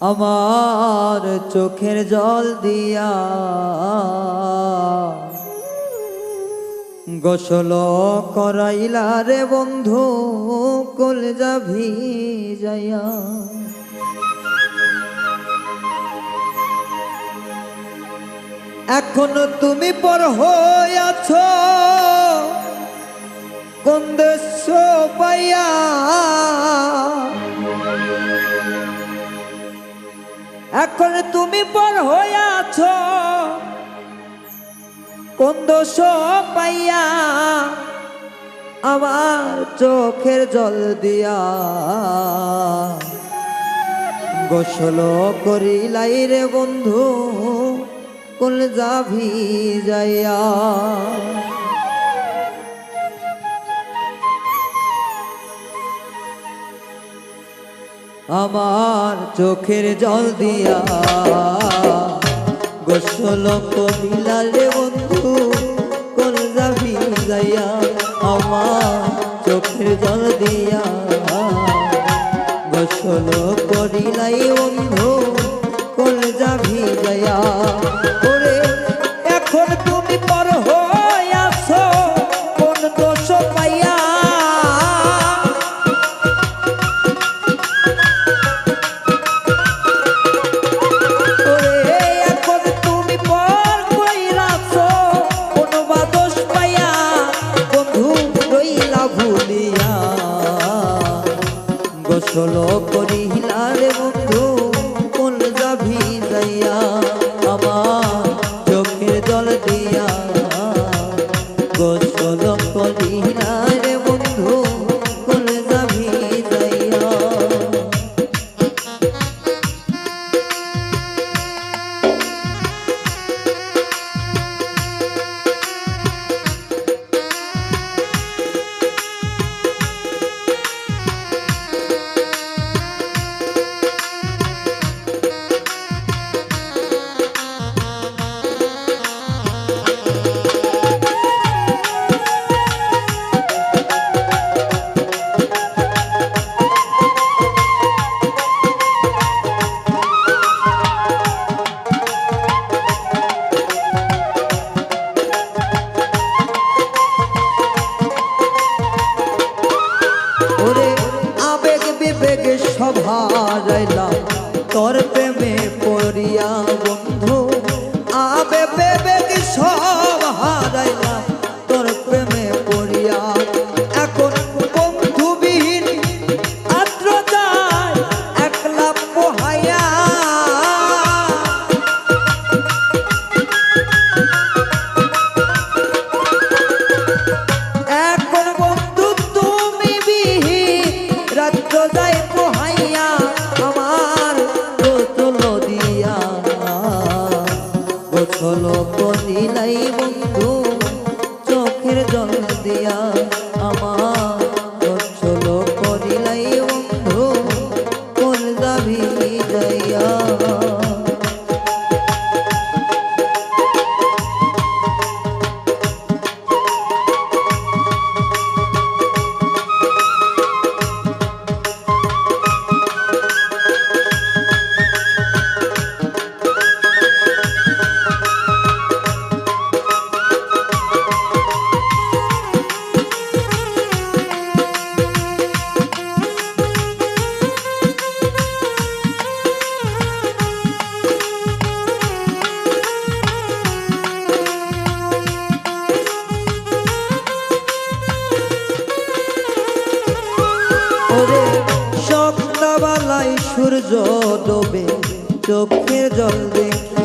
আমার চোখের জল দিয়া গোসল করাইলা রে বন্ধু কল যাভি যাইয়া এখনও তুমি পর হইয়াছ, কোন দেশ পাইয়া। এখন তুমি পর হইয়াছ কোন দোষ পাইয়া আমার চোখের জল দিয়া গোসল করিলাই রে বন্ধু, কোন যাভি যাইয়া আমার চোখের জল দিয়া। গোসল করিলা রে বন্ধু, কোন যাবি যাইয়া আমার চোখের জল দিয়া। গোসল করিলাই বন্ধু, কোন যাবি যাইয়া। ওরে, এখন তুমি পর সভারাইলাম তোর প্রেমে পড়িয়া বন্ধু, আবে বিবেগ সব হারাইলাম তোর প্রেমে পড়িয়া। এখন বন্ধুবিহীন আদ্রতায় একলা পোহাইয়া। এখন বন্ধু তুমি বিহি রাত্র যাই পোহাইয়া। জল দিয়া ওরে সন্ধ্যাবেলায় সূর্য ডোবে চোখের জল দেখিয়া